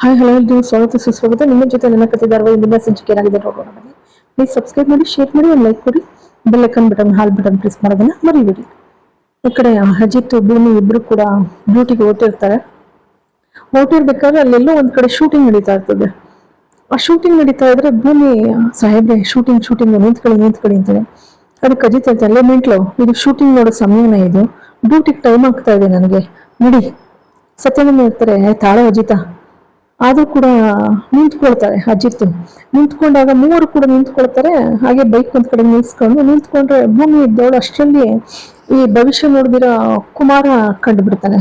Hi hello ಎಲ್ರಿಗೂ ಸ್ವಾಗತ ಸುಸ್ವಾಗತ ನಿಮ್ಮ ಜೊತೆ ನನ್ನ ಧಾರಾವಾಹಿ ಇಂದಿನ ಸಂಚಿಕೆ ಏನಾಗಿದೆ ನೋಡೋಣ ಬನ್ನಿ ಪ್ಲೀಸ್ ಸಬ್ಸ್ಕ್ರೈಬ್ ಮಾಡಿ ಶೇರ್ ಮಾಡಿ, ಒಂದು ಲೈಕ್ ಕೊಡಿ bell icon button hall button press ಮಾಡೋದನ್ನ ಮರಿಬೇಡಿ. ಈ ಕಡೆ ಅಜಿತ್, ಭೂಮಿ ಇಬ್ರು ಕೂಡ ಡ್ಯೂಟಿಗೆ ಓಟಿರ್ತಾರೆ ಓಟಿರ್ಬೇಕಾದ್ರೆ ಅಲ್ಲೆಲ್ಲೋ ಒಂದ್ ಕಡೆ ಶೂಟಿಂಗ್ ನಡೀತಾ ಇರ್ತದೆ. ಆ ಶೂಟಿಂಗ್ ನಡೀತಾ ಇದ್ರೆ ಭೂಮಿ ಸಾಹೇಬ್ರೆ ಶೂಟಿಂಗ್ ಶೂಟಿಂಗ್ ನಿಂತ್ಕೊಳ್ಳಿ ನಿಂತ್ಕೊಳ್ಳಿ ಅಂತಾನೆ. ಅದಕ್ಕೆ ಅಜಿತ್ ಹೇಳ್ತಾರೆ ಅಲ್ಲೇ ನಿಂಟ್ಲು ಇದು ಶೂಟಿಂಗ್ ನೋಡೋ ಸಮಯನೇ ಇದು. ಡ್ಯೂಟಿಗೆ ಟೈಮ್ ಆಗ್ತಾ ಇದೆ ನನಗೆ. ನಡಿ. ಸತ್ಯನ ಹೇಳ್ತಾರೆ ತಾಳ, ಅಜಿತ. ಆದ್ರೂ ಕೂಡ ನಿಂತ್ಕೊಳ್ತಾರೆ, ಅಜಿತ್. ನಿಂತ್ಕೊಂಡಾಗ ಮೂವರು ಕೂಡ ನಿಂತ್ಕೊಳ್ತಾರೆ, ಹಾಗೆ ಬೈಕ್ ಒಂದ್ ಕಡೆ ನಿಲ್ಸ್ಕೊಂಡು ನಿಂತ್ಕೊಂಡ್ರೆ ಭೂಮಿ ಇದ್ದವಳು ಅಷ್ಟರಲ್ಲಿ ಈ ಭವಿಷ್ಯ ನೋಡಿದಿರೋ ಕುಮಾರ ಕಂಡು ಬಿಡ್ತಾನೆ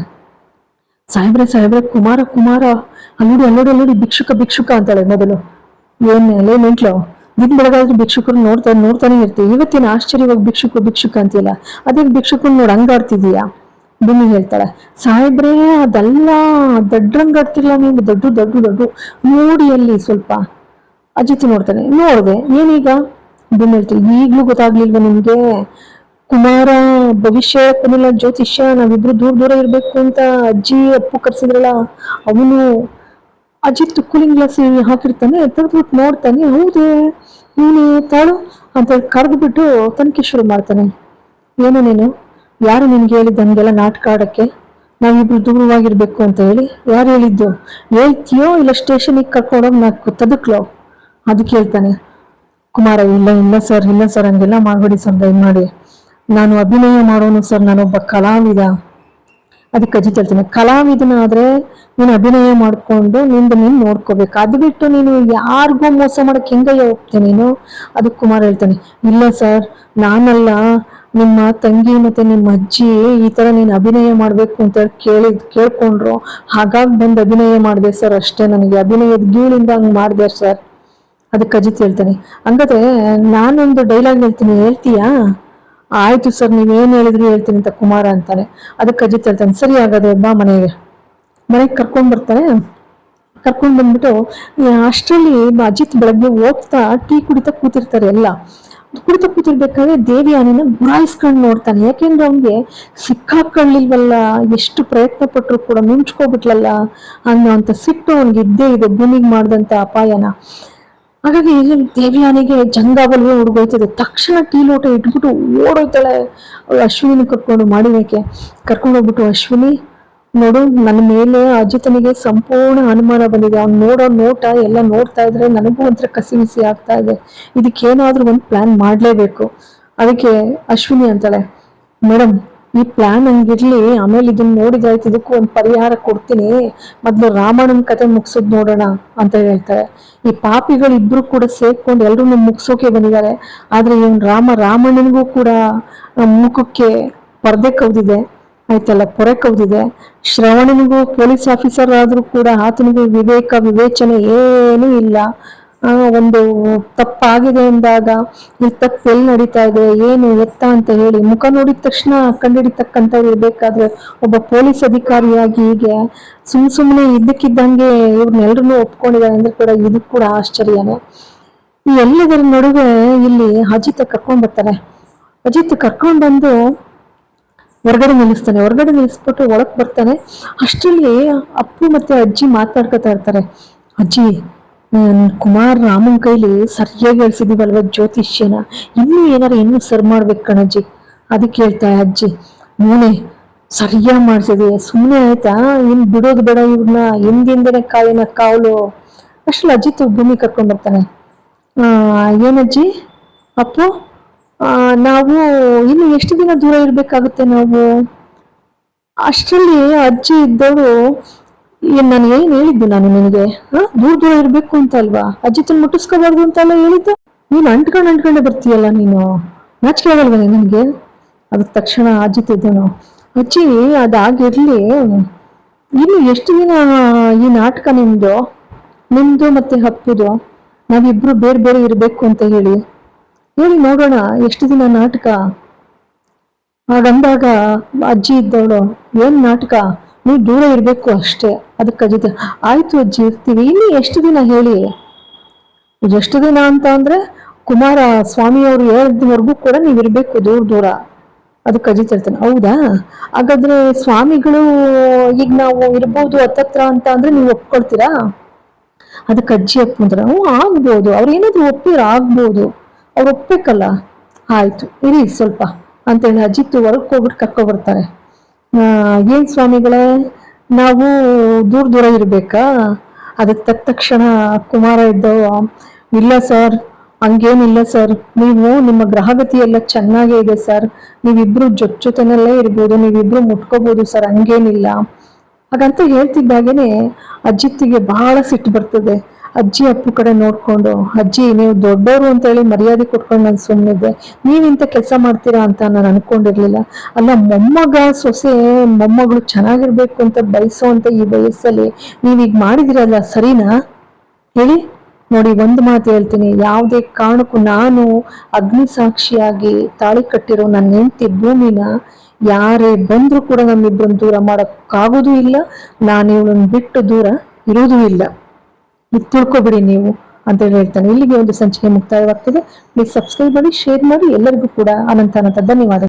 ಸಾಹೇಬ್ರೆ ಸಾಹೇಬ್ರೆ, ಕುಮಾರ ಕುಮಾರ, ಅಲ್ಲೋಡಿ ಅಲ್ಲೋಡಿ ಅಲ್ಲೋಡಿ, ಭಿಕ್ಷುಕ ಭಿಕ್ಷುಕ ಅಂತಾಳೆ ಮೊದಲು. ಏನ್ ಅಲ್ಲೇ ನಿಂಟ್ಲು ದಿನ ಬೆಳಗಾದ್ರೆ ಭಿಕ್ಷುಕರು ನೋಡ್ತಾ, ನೋಡ್ತಾನೆ ಇರ್ತೀವಿ. ಇವತ್ತಿನ ಆಶ್ಚರ್ಯವಾಗಿ ಭಿಕ್ಷುಕ ಭಿಕ್ಷುಕ ಅಂತಿಲ್ಲ ಅದೇ ಭಿಕ್ಷುಕರು ನೋಡಿ ಹಂಗಾಡ್ತಿದೀಯಾ ಭೂಮಿ ಹೇಳ್ತಾಳೆ. ಸಾಹೇಬ್ರೇ, ಅದಲ್ಲ ದಡ್ಡಂಗಾಡ್ತಿಲ್ಲ ನೀನು. ದೊಡ್ಡ ದೊಡ್ಡ ದೊಡ್ಡ. ನೋಡಿ ಅಲ್ಲಿ ಸ್ವಲ್ಪ ಅಜಿತ್ ನೋಡ್ತಾನೆ. ನೋಡ್ದೆ, ಏನೀಗ? ಭೂಮಿ ಹೇಳ್ತೀವಿ ಈಗ್ಲೂ ಗೊತ್ತಾಗ್ಲಿಲ್ವ ನಿಮ್ಗೆ? ಕುಮಾರ, ಭವಿಷ್ಯ ಕೊನೆಲ್ಲ ಜ್ಯೋತಿಷ್ಯ, ನಾವಿಬ್ರು ದೂರ ದೂರ ಇರ್ಬೇಕು ಅಂತ ಅಜ್ಜಿ, ಅಪ್ಪು ಕರ್ಸಿದ್ರಲ್ಲ, ಅವನು ಅಜಿತ್ ಕೂಲಿಂಗ್ ಗ್ಲಾಸ್ ಹಾಕಿರ್ತಾನೆ ತಡ್ಬಿಟ್ಟು ನೋಡ್ತಾನೆ. ಹೌದು, ಇವನು ತಾಳು ಅಂತ ಕರೆದ್ಬಿಟ್ಟು ತನಿಖೆ ಶುರು ಮಾಡ್ತಾನೆ. ಏನು ನೀನು? ಯಾರು ನಿನ್ಗೆ ಹೇಳಿದ್ದು ನಮಗೆಲ್ಲ ನಾಟಕ ಆಡಕ್ಕೆ? ನಾವಿಬ್ರು ದೂರವಾಗಿರ್ಬೇಕು ಅಂತ ಹೇಳಿ ಯಾರು ಹೇಳಿದ್ದು? ಹೇಳ್ತೀಯೋ ಇಲ್ಲ ಸ್ಟೇಷನಿಗೆ ಕರ್ಕೊಂಡೋಗಿ ನಾ ತದಕ್ಲೋ? ಅದಕ್ಕೆ ಹೇಳ್ತಾನೆ ಕುಮಾರ, ಇಲ್ಲ ಇಲ್ಲ ಸರ್ ಇಲ್ಲ ಸರ್ ಹಂಗೆಲ್ಲ ಮಾಡಬೇಡಿ ಸರ್ ದಯಮಾಡಿ. ನಾನು ಅಭಿನಯ ಮಾಡೋನು ಸರ್ ನಾನೊಬ್ಬ ಕಲಾವಿದ. ಅದಕ್ಕೆ ಅಜಿತ್ ಹೇಳ್ತೀನಿ ಕಲಾವಿದನಾದ್ರೆ ನೀನು ಅಭಿನಯ ಮಾಡ್ಕೊಂಡು ನಿಂದ ನೀನು ನೋಡ್ಕೋಬೇಕು. ಅದು ಬಿಟ್ಟು ನೀನು ಯಾರಿಗೂ ಮೋಸ ಮಾಡಕ್ ಹೆಂಗಯ್ಯ ಹೋಗ್ತೀನಿ ನೀನು? ಅದಕ್ಕೆ ಕುಮಾರ್ ಹೇಳ್ತಾನೆ, ಇಲ್ಲ ಸರ್ ನಾನಲ್ಲ. ನಿಮ್ಮ ತಂಗಿ ಮತ್ತೆ ನಿಮ್ಮ ಅಜ್ಜಿ ಈ ತರ ನೀನು ಅಭಿನಯ ಮಾಡ್ಬೇಕು ಅಂತ ಕೇಳಿದ್, ಕೇಳ್ಕೊಂಡ್ರು. ಹಾಗಾಗಿ ಬಂದು ಅಭಿನಯ ಮಾಡಿದೆ ಸರ್ ಅಷ್ಟೇ ನನಗೆ. ಅಭಿನಯದ ಗೀಳಿಂದ ಹಂಗೆ ಮಾಡಿದೆ ಸರ್. ಅದಕ್ಕೆ ಅಜಿತ್ ಹೇಳ್ತೇನೆ, ಹಂಗಾದ್ರೆ ನಾನೊಂದು ಡೈಲಾಗ್ ಹೇಳ್ತೀನಿ, ಹೇಳ್ತೀಯಾ? ಆಯ್ತು ಸರ್ ನೀವೇನು ಹೇಳಿದ್ರು ಹೇಳ್ತೀನಿ ಅಂತ ಕುಮಾರ ಅಂತಾನೆ. ಅದಕ್ಕೆ ಅಜಿತ್ ಹೇಳ್ತಾನೆ, ಸರಿ ಆಗದೆ ಬಾ ಮನೆಗೆ. ಮನೆಗೆ ಕರ್ಕೊಂಡ್ ಬರ್ತಾನೆ ಕರ್ಕೊಂಡ್ ಬಂದ್ಬಿಟ್ಟು ಅಷ್ಟರಲ್ಲಿ ಅಜಿತ್ ಬೆಳಗ್ಗೆ ಹೋಗ್ತಾ ಟೀ ಕುಡಿತಾ ಕೂತಿರ್ತಾರೆ ಎಲ್ಲ. ಕುಡಿತಾ ಕೂತಿರ್ಬೇಕಾದ್ರೆ ದೇವಿ ಆನೆನ ಗುರಾಯಿಸ್ಕೊಂಡು ನೋಡ್ತಾನೆ. ಯಾಕೆಂದ್ರೆ ಅವ್ನ್ಗೆ ಸಿಕ್ಕಾಕೊಳ್ಳಿಲ್ವಲ್ಲ ಎಷ್ಟು ಪ್ರಯತ್ನ ಪಟ್ಟರು ಕೂಡ ನುಂಚ್ಕೋಬಿಟ್ಲಲ್ಲ ಅನ್ನೋ ಅಂತ ಸಿಟ್ಟು ಅವ್ನ್ಗೆ ಇದ್ದೇ ಇದೆ, ಭೂಮಿಗೆ ಮಾಡಿದಂತ ಅಪಾಯನ. ಹಾಗಾಗಿ ದೇವಿ ಆನೆಗೆ ಜಂಗಾಬಲ್ವೇ ಹುಡುಗೋಯ್ತದೆ. ತಕ್ಷಣ ಟೀ ಲೋಟ ಇಟ್ಬಿಟ್ಟು ಓಡೋಯ್ತಾಳೆ ಅಶ್ವಿನಿ ಕರ್ಕೊಂಡು ಕರ್ಕೊಂಡು ಹೋಗ್ಬಿಟ್ಟು ಅಶ್ವಿನಿ ನೋಡು, ನನ್ನ ಮೇಲೆ ಅಜಿತನಿಗೆ ಸಂಪೂರ್ಣ ಅನುಮಾನ ಬಂದಿದೆ. ಅವ್ನು ನೋಡೋ ನೋಟ, ಎಲ್ಲ ನೋಡ್ತಾ ಇದ್ರೆ ನನಗೂ ಒಂಥರ ಕಸಿವಿಸಿ ಆಗ್ತಾ ಇದೆ. ಇದಕ್ಕೇನಾದ್ರೂ ಒಂದು ಪ್ಲಾನ್ ಮಾಡ್ಲೇಬೇಕು. ಅದಕ್ಕೆ ಅಶ್ವಿನಿ ಅಂತಾಳೆ ಮೇಡಮ್ ಈ ಪ್ಲಾನ್ ಹಂಗಿರ್ಲಿ, ಆಮೇಲೆ ಇದನ್ನ ನೋಡಿದಾಯ್ತು ಇದಕ್ಕೂ ಒಂದು ಪರಿಹಾರ ಕೊಡ್ತೀನಿ. ಮೊದಲು ರಾಮಣ್ಣನ ಕತೆ ಮುಗಿಸೋದು ನೋಡೋಣ, ಅಂತ ಹೇಳ್ತಾರೆ. ಈ ಪಾಪಿಗಳು ಇಬ್ರು ಕೂಡ ಸೇರ್ಕೊಂಡು ಎಲ್ಲರೂ ಮುಗಿಸೋಕೆ ಬಂದಿದ್ದಾರೆ. ಆದ್ರೆ ಇವನು ರಾಮ, ರಾಮಣ್ಣನಿಗೂ ಕೂಡ ಮುಖಕ್ಕೆ ಪರ್ದೆ ಕವ್ದಿದೆ. ಆಯ್ತಲ್ಲ, ಪೊರೆ ಕವ್ದಿದೆ. ಶ್ರವಣನಿಗೂ ಪೊಲೀಸ್ ಆಫೀಸರ್ ಆದ್ರೂ ಕೂಡ ಆತನಿಗೂ ವಿವೇಕ, ವಿವೇಚನೆ ಏನೂ ಇಲ್ಲ. ಒಂದು ತಪ್ಪಾಗಿದೆ ಅಂದಾಗ, ಈ ತಪ್ಪು ಎಲ್ಲಿ ನಡೀತಾ ಇದೆ, ಏನು ಎತ್ತ ಅಂತ ಹೇಳಿ ಮುಖ ನೋಡಿದ ತಕ್ಷಣ ಕಂಡಿಡಿತಕ್ಕಂಥವ್ರು ಇರ್ಬೇಕಾದ್ರೆ ಒಬ್ಬ ಪೊಲೀಸ್ ಅಧಿಕಾರಿಯಾಗಿ ಹೀಗೆ ಸುಮ್ ಸುಮ್ಮನೆ ಇದ್ದಕ್ಕಿದ್ದಂಗೆ ಇವ್ರನ್ನೆಲ್ರನ್ನೂ ಒಪ್ಕೊಂಡಿದ್ದಾರೆ ಅಂದ್ರೆ ಕೂಡ ಇದು ಕೂಡ ಆಶ್ಚರ್ಯನೇ. ಈ ಎಲ್ಲದರ ನಡುವೆ ಇಲ್ಲಿ ಅಜಿತ್ ಕರ್ಕೊಂಡ್ ಬರ್ತಾರೆ ಅಜಿತ್ ಕರ್ಕೊಂಡ್ ಬಂದು ಹೊರಗಡೆ ನಿಲ್ಲಿಸ್ತಾನೆ, ಹೊರಗಡೆ ನಿಲ್ಲಿಸ್ಬಿಟ್ಟು ಒಳಗೆ ಬರ್ತಾನೆ. ಅಷ್ಟರಲ್ಲಿ ಅಪ್ಪು ಮತ್ತೆ ಅಜ್ಜಿ ಮಾತಾಡ್ಕೊತಾ ಇರ್ತಾರೆ. ಅಜ್ಜಿ ಕುಮಾರ್ ರಾಮನ್ ಕೈಲಿ ಸರಿಯಾಗಿ ಹೇಳ್ಸಿದೀವಲ್ವ ಜ್ಯೋತಿಷ್ಯನ? ಇನ್ನೂ ಏನಾರ ಇನ್ನೂ ಸರ್ ಮಾಡ್ಬೇಕು ಕಣಜ್ಜಿ. ಅದಕ್ಕೆ ಹೇಳ್ತಾಳೆ ಅಜ್ಜಿ, ಮೂನೆ, ಸರಿಯಾಗಿ ಮಾಡ್ಸಿದೀಯ. ಸುಮ್ಮನೆ ಆಯ್ತಾ? ಇನ್ ಬಿಡೋದು ಬೇಡ ಇವ್ರನ್ನ ಹಿಂದಿಂದನೇ ಕಾಯಿನ ಕಾವಲು. ಅಷ್ಟ್ರಲ್ಲಿ ತು ಭೂಮಿ ಕರ್ಕೊಂಡ್ ಬರ್ತಾನೆ. ಏನಜ್ಜಿ? ಅಪ್ಪು? ನಾವು ಇನ್ನು ಎಷ್ಟು ದಿನ ದೂರ ಇರಬೇಕಾಗುತ್ತೆ ನಾವು? ಅಷ್ಟರಲ್ಲಿ ಅಜ್ಜಿ ಇದ್ದವರು ನಾನು ಏನ್ ಹೇಳಿದ್ದು ನಾನು ನಿನಗೆ? ದೂರ ದೂರ ಇರ್ಬೇಕು ಅಂತ ಅಲ್ವಾ? ಅಜ್ಜಿತನ್ ಮುಟ್ಟಿಸ್ಕೋಬಾರ್ದು ಅಂತ ಎಲ್ಲ ಹೇಳಿದ್ದು? ನೀನು ಅಂಟ್ಕೊಂಡು ಅಂಟ್ಕೊಂಡೆ ಬರ್ತೀಯಲ್ಲ ನೀನು? ನಾಚಿಕೆ ಆಗಲ್ವ ನಿನಗೆ? ಅದಕ್ಕೆ ತಕ್ಷಣ ಅಜ್ಜಿ ತಿದ್ದನು. ಅಜ್ಜಿ, ಅದಾಗಿರ್ಲಿ, ಇನ್ನು ಎಷ್ಟು ದಿನ ಈ ನಾಟಕ ನಿಮ್ದು ನಿಮ್ದು ಮತ್ತೆ ಹಪ್ಪುದು? ನಾವಿಬ್ರು ಬೇರೆ ಬೇರೆ ಇರಬೇಕು ಅಂತ ಹೇಳಿ. ಹೇಳಿ ನೋಡೋಣ, ಎಷ್ಟು ದಿನ ನಾಟಕ? ಹಾಗಂದಾಗ ಅಜ್ಜಿ ಇದ್ದವಳು, ಏನ್ ನಾಟಕ? ನೀವು ದೂರ ಇರಬೇಕು ಅಷ್ಟೇ. ಅದಕ್ಕೆ ಅಜ್ಜಿ ಆಯ್ತು ಅಜ್ಜಿ, ಇರ್ತೀವಿ. ಇನ್ನು ಎಷ್ಟು ದಿನ ಹೇಳಿ? ಎಷ್ಟು ದಿನ ಅಂತ ಅಂದ್ರೆ, ಕುಮಾರ ಸ್ವಾಮಿಯವರು ಹೇಳಿದವರೆಗೂ ಕೂಡ ನೀವು ಇರಬೇಕು ದೂರ ದೂರ. ಅದಕ್ಕೆ ಅಜಿತ್ ಹೇಳ್ತಾನೆ, ಹೌದಾ? ಹಾಗಾದ್ರೆ ಸ್ವಾಮಿಗಳು ಈಗ ನಾವು ಇರ್ಬೋದು ಹತ್ತತ್ರ ಅಂತ ಅಂದ್ರೆ ನೀವು ಒಪ್ಕೊಳ್ತೀರಾ? ಅದಕ್ಕೆ ಅಜ್ಜಿ ಅಂದ್ರೆ ಹ್ಞೂ ಆಗ್ಬೋದು. ಅವ್ರು ಏನಾದ್ರು ಒಪ್ಪಿದ್ರೆ ಆಗ್ಬೋದು. ಅವ್ರು ಒಪ್ಪಬೇಕಲ್ಲ ಆಯ್ತು, ಇರಿ ಸ್ವಲ್ಪ. ಅಂತೇಳಿ ಅಜಿತ್ ಹೊರಗೆ ಹೋಗ್ಬಿಟ್ಟು ಕರ್ಕೊಬರ್ತಾರೆ ಏನ್ ಸ್ವಾಮಿಗಳೇ, ನಾವು ದೂರ ದೂರ ಇರ್ಬೇಕಾ? ಅದಕ್ಕೆ ತಕ್ಷಣ ಕುಮಾರ ಇದ್ದವ. ಇಲ್ಲ ಸರ್, ಹಂಗೇನಿಲ್ಲ ಸರ್. ನೀವು ನಿಮ್ಮ ಗ್ರಹಗತಿ ಎಲ್ಲ ಚೆನ್ನಾಗೇ ಇದೆ ಸರ್. ನೀವಿಬ್ರು ಜೊತೆ ಜೊತೆನಲ್ಲೇ ಇರ್ಬೋದು, ನೀವಿಬ್ರು ಮುಟ್ಕೋಬಹುದು ಸರ್, ಹಂಗೇನಿಲ್ಲ. ಹಾಗಂತ ಹೇಳ್ತಿದ್ದಾಗೇನೆ ಅಜಿತ್ತಿಗೆ ಬಹಳ ಸಿಟ್ಟು ಬರ್ತದೆ. ಅಜ್ಜಿ ಅಪ್ಪು ಕಡೆ ನೋಡ್ಕೊಂಡು, ಅಜ್ಜಿ, ನೀವು ದೊಡ್ಡವರು ಅಂತ ಹೇಳಿ ಮರ್ಯಾದೆ ಕೊಟ್ಕೊಂಡು ನಾನು ಸುಮ್ಮನಿದ್ದೆ ನೀವಿಂತ ಕೆಲಸ ಮಾಡ್ತೀರಾ ಅಂತ ನಾನು ಅನ್ಕೊಂಡಿರ್ಲಿಲ್ಲ. ಅಲ್ಲ, ಮೊಮ್ಮಗ, ಸೊಸೆ, ಮೊಮ್ಮಗಳು ಚೆನ್ನಾಗಿರ್ಬೇಕು ಅಂತ ಬಯಸೋ ಅಂತ ಈ ವಯಸ್ಸಲ್ಲಿ ನೀವೀಗ ಮಾಡಿದಿರಲ್ಲ, ಸರಿನಾ? ಹೇಳಿ, ನೋಡಿ, ಒಂದು ಮಾತು ಹೇಳ್ತೀನಿ. ಯಾವುದೇ ಕಾರಣಕ್ಕೂ ನಾನು ಅಗ್ನಿ ಸಾಕ್ಷಿಯಾಗಿ ತಾಳಿ ಕಟ್ಟಿರೋ ನನ್ನ ಹೆಂಡತಿ ಭೂಮಿನ ಯಾರೇ ಬಂದರೂ ಕೂಡ ನಮ್ಮಿಬ್ಬರನ್ನು ದೂರ ಮಾಡೋಕ್ಕಾಗೋದೂ ಇಲ್ಲ. ನಾನು ಇವಳನ್ನು ಬಿಟ್ಟು ದೂರ ಇರೋದೂ ಇಲ್ಲ. ಇದು ತಿಳ್ಕೊಬಿಡಿ ನೀವು ಅಂತ ಹೇಳಿ ಹೇಳ್ತಾನೆ. ಇಲ್ಲಿಗೆ ಒಂದು ಸಂಚಿಕೆ ಮುಕ್ತಾಯವಾಗ್ತದೆ. ಪ್ಲೀಸ್ ಸಬ್ಸ್ಕ್ರೈಬ್ ಮಾಡಿ ಶೇರ್ ಮಾಡಿ. ಎಲ್ಲರಿಗೂ ಕೂಡ ಅನಂತ ಅನಂತ ಧನ್ಯವಾದ